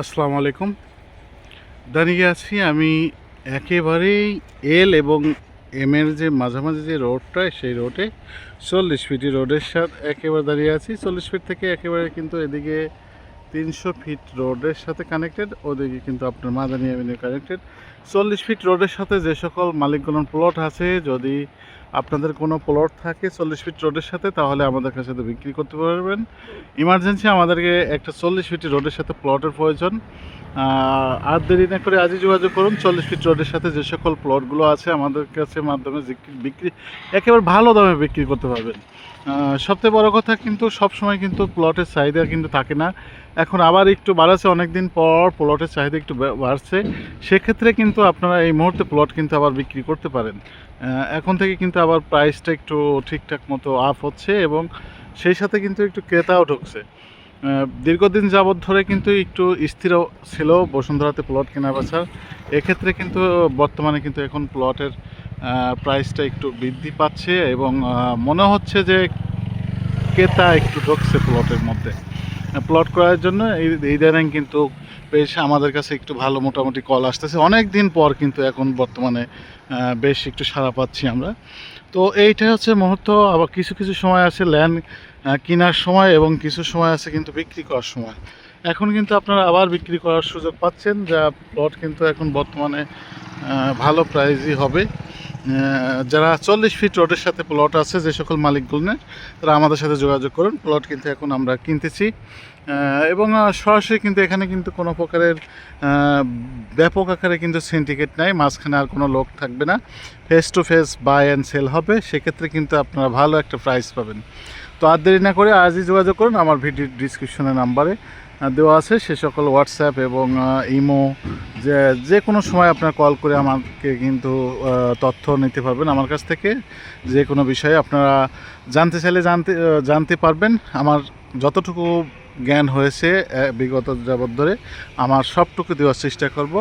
আসসালামু আলাইকুম। দাঁড়িয়ে আছি আমি একেবারেই এল এবং এম এর যে মাঝামাঝি যে রোডটা সেই রোডে চল্লিশ ফিটি রোডের সাথে একেবারে দাঁড়িয়ে আছি। চল্লিশ ফিট থেকে একেবারে কিন্তু এদিকে তিনশো ফিট রোডের সাথে কানেক্টেড ওদিকে কিন্তু আপনার মাদানি অ্যাভিনিউ কানেক্টেড চল্লিশ ফিট রোডের সাথে যে সকল মালিকগুলোর প্লট আছে, যদি আপনাদের কোনো প্লট থাকে চল্লিশ ফিট রোডের সাথে, তাহলে আমাদের কাছে তো বিক্রি করতে পারবেন। ইমার্জেন্সি আমাদেরকে একটা চল্লিশ ফিট রোডের সাথে প্লটের প্রয়োজন। আর দেরি না করে আজই যোগাযোগ করুন। চল্লিশ ফিট রোডের সাথে যে সকল প্লটগুলো আছে আমাদের কাছে মাধ্যমে বিক্রি- একেবারে ভালো দামে বিক্রি করতে পারবেন। সবচেয়ে বড় কথা কিন্তু সব সময় কিন্তু প্লটের চাহিদা কিন্তু থাকে না। এখন আবার একটু বাড়াচ্ছে অনেক দিন পর প্লটের চাহিদা একটু বাড়ছে। সেক্ষেত্রে কিন্তু আপনারা এই মুহূর্তে প্লট কিন্তু আবার বিক্রি করতে পারেন। এখন থেকে কিন্তু আবার প্রাইসটা একটু ঠিকঠাক মতো আপ হচ্ছে এবং সেই সাথে কিন্তু একটু ক্রেতাও ঢুকছে। দীর্ঘদিন যাবৎ ধরে কিন্তু একটু স্থির ছিল বসুন্ধরাতে প্লট কেনা বেচার এক্ষেত্রে কিন্তু বর্তমানে কিন্তু এখন প্লটের প্রাইসটা একটু বৃদ্ধি পাচ্ছে এবং মনে হচ্ছে যে ক্রেতা একটু ঢুকছে প্লটের মধ্যে। প্লট করার জন্য এই ইদানিং কিন্তু বেশ আমাদের কাছে একটু ভালো মোটামুটি কল আসতেছে। অনেক দিন পর কিন্তু এখন বর্তমানে বেশ একটু সাড়া পাচ্ছি আমরা। তো এইটা হচ্ছে মুহূর্ত। আবার কিছু কিছু সময় আছে ল্যান্ড কেনার সময় এবং কিছু সময় আছে কিন্তু বিক্রি করার সময়। এখন কিন্তু আপনারা আবার বিক্রি করার সুযোগ পাচ্ছেন, যা প্লট কিন্তু এখন বর্তমানে ভালো প্রাইজই হবে। যারা চল্লিশ ফিট রোডের সাথে প্লট আছে, যে সকল মালিকগুলো, তারা আমাদের সাথে যোগাযোগ করুন। প্লট কিন্তু এখন আমরা কিনতেছি। এবং সরাসরি কিন্তু এখানে কিন্তু কোনো প্রকারের ব্যাপক আকারে কিন্তু সিন্ডিকেট নাই। মাঝখানে আর কোনো লোক থাকবে না। Face to face buy and sell হবে। সেক্ষেত্রে কিন্তু আপনারা ভালো একটা প্রাইস পাবেন। তো আর দেরি না করে আজই যোগাযোগ করুন। আমার ভিডিও ডিসক্রিপশনের নাম্বারে দেওয়া আছে। সে সকল হোয়াটসঅ্যাপ এবং ইমো যে যে কোনো সময় আপনার কল করে আমাকে কিন্তু তথ্য নিতে পারবেন আমার কাছ থেকে। যে কোনো বিষয়ে আপনারা জানতে চাইলে জানতে জানতে পারবেন। আমার যতটুকু জ্ঞান হয়েছে বিগত যাবৎ ধরে, আমার সবটুকু দেওয়ার চেষ্টা করব।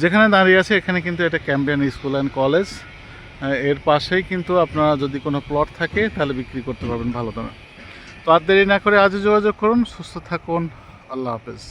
যেখানে দাঁড়িয়ে আছে, এখানে কিন্তু এটা ক্যাম্বিয়ান স্কুল অ্যান্ড কলেজের পাশেই কিন্তু আপনারা যদি কোনো প্লট থাকে, তাহলে বিক্রি করতে পারবেন ভালো দামে। তো আর দেরি না করে আজও যোগাযোগ করুন, সুস্থ থাকুন। আল্লাহ হাফেজ।